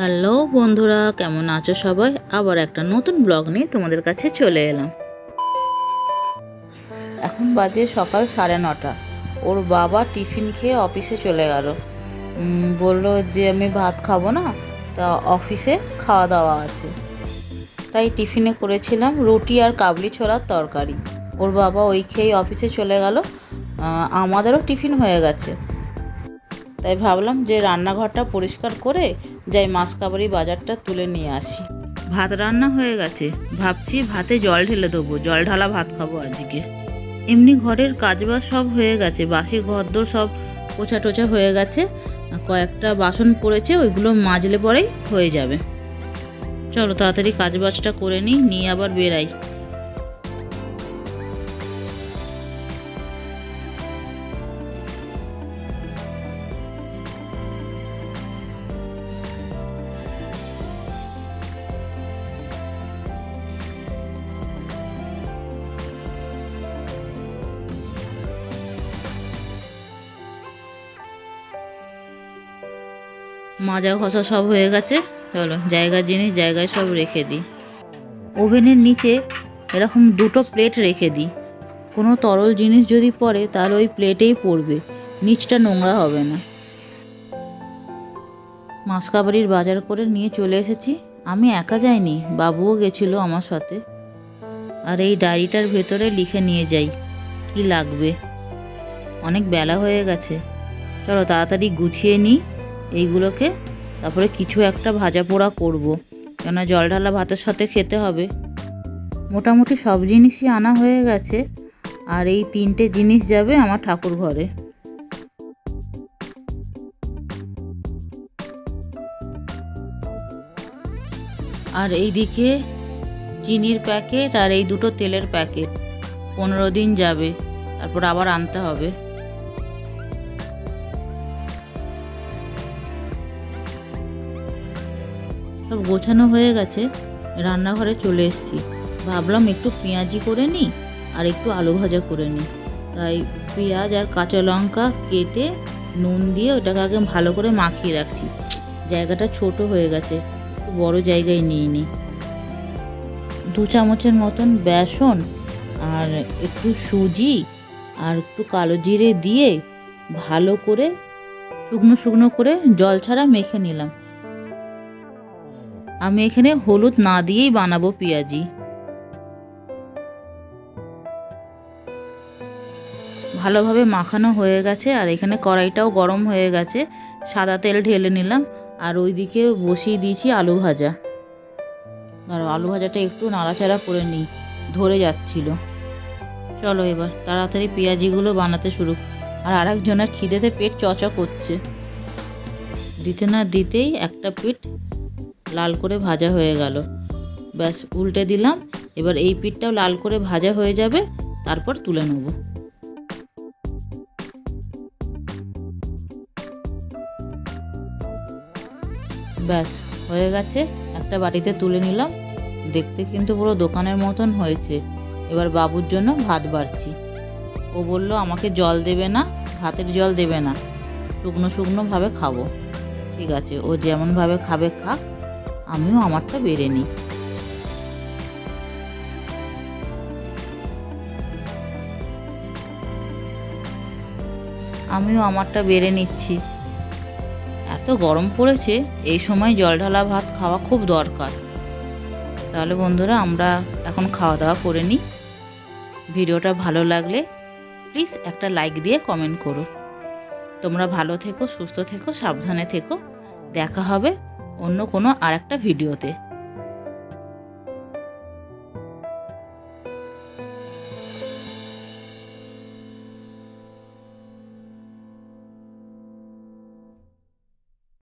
Hello বন্ধুরা, কেমন আছো সবাই? আবার একটা নতুন ব্লগ নিয়ে তোমাদের কাছে চলে এলাম। এখন বাজে সকাল সাড়ে নটা। ওর বাবা টিফিন খেয়ে অফিসে চলে গেল। বলল যে আমি ভাত খাব না, তা অফিসে খাওয়া দাওয়া আছে। তাই টিফিনে করেছিলাম রুটি আর কাবলি ছোলার তরকারি। ওর বাবা ওই খেয়েই অফিসে চলে গেল। আমাদেরও টিফিন হয়ে গেছে। তাই ভাবলাম যে রান্নাঘরটা পরিষ্কার করে যাই মাছ কাবারি বাজারটা তুলে নিয়ে আসি। ভাত রান্না হয়ে গেছে। ভাবছি ভাতে জল ঢেলে দেবো। জল ঢালা ভাত খাব আজকে। এমনি ঘরের কাজবাজ সব হয়ে গেছে। বাসি ঘরদোর সব পোছা টোছা হয়ে গেছে। কয়েকটা বাসন পড়েছে, ওইগুলো মাজলে পরেই হয়ে যাবে। চলো তাড়াতাড়ি কাজবাজটা করে নিই, নিয়ে আবার বেরাই। মাজা ঘষা সব হয়ে গেছে। চলো জায়গার জিনিস, জায়গায় সব রেখে দিই। ওভেনের নিচে এরকম দুটো প্লেট রেখে দিই। কোনো তরল জিনিস যদি পড়ে, তাহলে ওই প্লেটেই পড়বে। নিচটা নোংরা হবে না। মাসকাবাড়ির বাজার করে নিয়ে চলে এসেছি। আমি একা যাইনি, বাবুও গেছিল আমার সাথে। আর এই ডায়েরিটার ভেতরে লিখে নিয়ে যাই, কি লাগবে? অনেক বেলা হয়ে গেছে। চলো, তাড়াতাড়ি গুছিয়ে নিই। এইগুলোকে তারপরে কিছু একটা ভাজা পোড়া করব। কেন জল ঢালা ভাতের সাথে খেতে হবে। মোটামুটি সব জিনিসই আনা হয়ে গেছে। আর এই তিনটে জিনিস যাবে আমার ঠাকুর ঘরে। আর এইদিকে চিনির প্যাকেট আর এই দুটো তেলের প্যাকেট। পনেরো দিন যাবে। তারপর আবার আনতে হবে। সব গোছানো হয়ে গেছে, রান্নাঘরে চলে এসেছি। ভাবলাম একটু পেঁয়াজি করে নিই আর একটু আলু ভাজা করে নিই তাই পেঁয়াজ আর কাঁচা লঙ্কা কেটে নুন দিয়ে ওটাকে আগে ভালো করে মাখিয়ে রাখছি। জায়গাটা ছোট হয়ে গেছে বড় জায়গায় নিয়ে নিই দু চামচের মতন বেসন আর একটু সুজি আর একটু কালো জিরে দিয়ে ভালো করে শুকনো শুকনো করে জল ছাড়া মেখে নিলাম। আমি এখানে হলুদ না দিয়েই বানাবো পেঁয়াজি। ভালোভাবে মাখানো হয়ে গেছে আর এখানে কড়াইটাও গরম হয়ে গেছে। সাদা তেল ঢেলে নিলাম আর ওইদিকে বসিয়ে দিয়েছি আলু ভাজা। আর আলু ভাজাটা একটু নাড়াচাড়া করে নিই। ধরে যাচ্ছিল। চলো এবার তাড়াতাড়ি পেঁয়াজিগুলো বানাতে শুরু। আর আরেকজনের খিদেতে পেট চচা করছে। দিতে না দিতেই একটা পিঠ লাল করে ভাজা হয়ে গেল। ব্যাস, উল্টে দিলাম। এবার এই পিঠটাও লাল করে ভাজা হয়ে যাবে, তারপর তুলে নেব। ব্যাস, হয়ে গেছে। একটা বাটিতে তুলে নিলাম। দেখতে কিন্তু পুরো দোকানের মতন হয়েছে। এবার বাবুর জন্য ভাত বাড়ছি। ও বলল, আমাকে জল দেবে না, ভাতের জল দেবে না। শুকনো শুকনোভাবে খাব। ঠিক আছে, ও যেমনভাবে খাবে, খাক। আমিও আমারটা বেড়ে নিই। আমিও আমারটা বেড়ে নিচ্ছি। এত গরম পড়েছে, এই সময় জল ঢালা ভাত খাওয়া খুব দরকার। তাহলে বন্ধুরা, আমরা এখন খাওয়া দাওয়া করে নিই। ভিডিওটা ভালো লাগলে প্লিজ একটা লাইক দিয়ে কমেন্ট করো। তোমরা ভালো থেকো, সুস্থ থেকো, সাবধানে থেকো। দেখা হবে অন্য কোনো আর একটা ভিডিওতে।